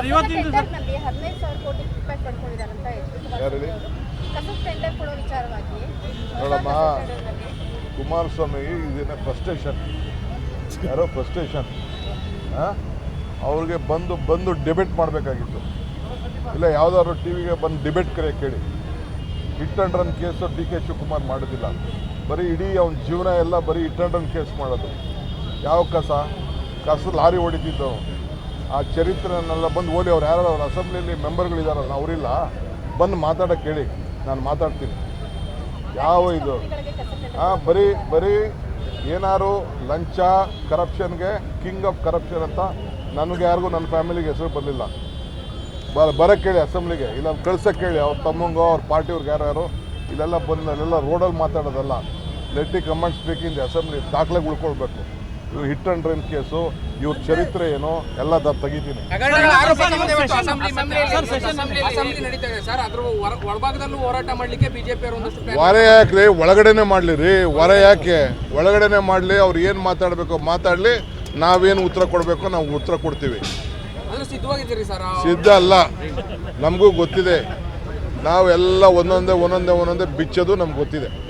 ಹದಿನೈದು ಸಾವಿರ ಕೋಟಿ ರೂಪಾಯಿ ಪಡ್ಕೊಂಡಿದ್ದಾರಂತ? ಕಸಬ್ ಟೆಂಡರ್ ಕೊಡೋ ವಿಚಾರವಾಗಿ ನೋಡಮ್ಮ. ಇದೇನ ಫ್ರಸ್ಟ್ರೇಷನ್ ಯಾರೋ ಫ್ರಸ್ಟ್ರೇಷನ್ ಅವ್ರಿಗೆ ಬಂದು ಬಂದು ಡಿಬೇಟ್ ಮಾಡಬೇಕಾಗಿತ್ತು. ಇಲ್ಲ ಯಾವ್ದಾದ್ರು ಟಿ ವಿಗೆ ಬಂದು ಡಿಬೇಟ್ ಕರೆ ಕೇಳಿ. Hit and run case D K Shivakumar ಮಾಡೋದಿಲ್ಲ. ಬರೀ ಇಡೀ ಅವನ ಜೀವನ ಎಲ್ಲ ಬರೀ ಹಿಟ್ ಅಂಡ್ ರನ್ ಕೇಸ್ ಮಾಡೋದು. ಯಾವ ಕಸ? ಕಸ ಲಾರಿ ಹೊಡಿತಿದ್ದವು ಆ ಚರಿತ್ರೆನೆಲ್ಲ ಬಂದು ಓದಿ ಅವ್ರು ಯಾರು ಅವ್ರ ಅಸೆಂಬ್ಲಿಯಲ್ಲಿ ಮೆಂಬರ್ಗಳಿದಾರಲ್ಲ ಅವರಿಲ್ಲ. ಬಂದು ಮಾತಾಡೋಕೆ ಕೇಳಿ, ನಾನು ಮಾತಾಡ್ತೀನಿ. ಯಾವ ಇದು? ಹಾಂ ಬರೀ ಬರೀ ಏನಾರು ಲಂಚ, ಕರಪ್ಷನ್ಗೆ, ಕಿಂಗ್ ಆಫ್ ಕರಪ್ಷನ್ ಅಂತ ನನಗೆ ಯಾರಿಗೂ ನನ್ನ ಫ್ಯಾಮಿಲಿಗೆ ಹೆಸರು ಬರಲಿಲ್ಲ. ಬ ಬರೋಕ್ಕೆ ಕೇಳಿ ಅಸೆಂಬ್ಲಿಗೆ, ಇಲ್ಲ ಕಳ್ಸೋಕ್ಕೆ ಕೇಳಿ ಅವ್ರ ತಮ್ಮಂಗೋ, ಅವ್ರ ಪಾರ್ಟಿಯವ್ರಿಗೆ ಯಾರ್ಯಾರು ಇಲ್ಲೆಲ್ಲ ಬಂದು ಅಲ್ಲೆಲ್ಲ ರೋಡಲ್ಲಿ ಮಾತಾಡೋದಲ್ಲ. ಲೆಟ್ಟಿ ಕಮಾಂಡ್ ಸ್ಪೀಕಿಂದ ಅಸೆಂಬ್ಲಿ ದಾಖಲೆಗೆ ಉಳ್ಕೊಳ್ಬೇಕು ಹಿಟ್ ಅಂಡ್ ರನ್ ಕೇಸು. ಇವ್ರ ಚರಿತ್ರೆ ಏನು? ಎಲ್ಲ ತೆಗಿತೀನಿ. ಹಗರಣಗಳ ಆರೋಪ ನಮ್ಮದೇ ಅಸೆಂಬ್ಲಿ ಸರ್, ಅಸೆಂಬ್ಲಿ ನಡೀತಾ ಇದೆ. ಸರ್ ಅದ್ರ ಹೊರ- ಹೋರಾಟ ಮಾಡ್ಲಿಕ್ಕೆ ಬಿಜೆಪಿ ಅವರು ಒಂದಷ್ಟು ಪ್ರಯತ್ನ ಹೊರ ಯಾಕ್ರಿ ಒಳಗಡೆನೆ ಮಾಡಲಿ ರೀ. ಹೊರ ಯಾಕೆ? ಒಳಗಡೆನೆ ಮಾಡಲಿ ಅವ್ರು ಏನು ಮಾತಾಡಬೇಕು ಮಾತಾಡಲಿ. ನಾವೇನು ಉತ್ತರ ಕೊಡಬೇಕು ನಾವು ಉತ್ತರ ಕೊಡ್ತೀವಿ. ಅಂದ್ರೆ ಸಿದ್ಧವಾಗಿದ್ದೀರಿ ಸರ್ ಸಿದ್ಧ ಅಲ್ಲ. ನಮಗೂ ಗೊತ್ತಿದೆ. ನಾವೆಲ್ಲ ಒಂದೊಂದೇ ಒಂದೊಂದೇ ಒಂದೊಂದೇ ಬಿಚ್ಚೋದು ನಮ್ಗೆ ಗೊತ್ತಿದೆ.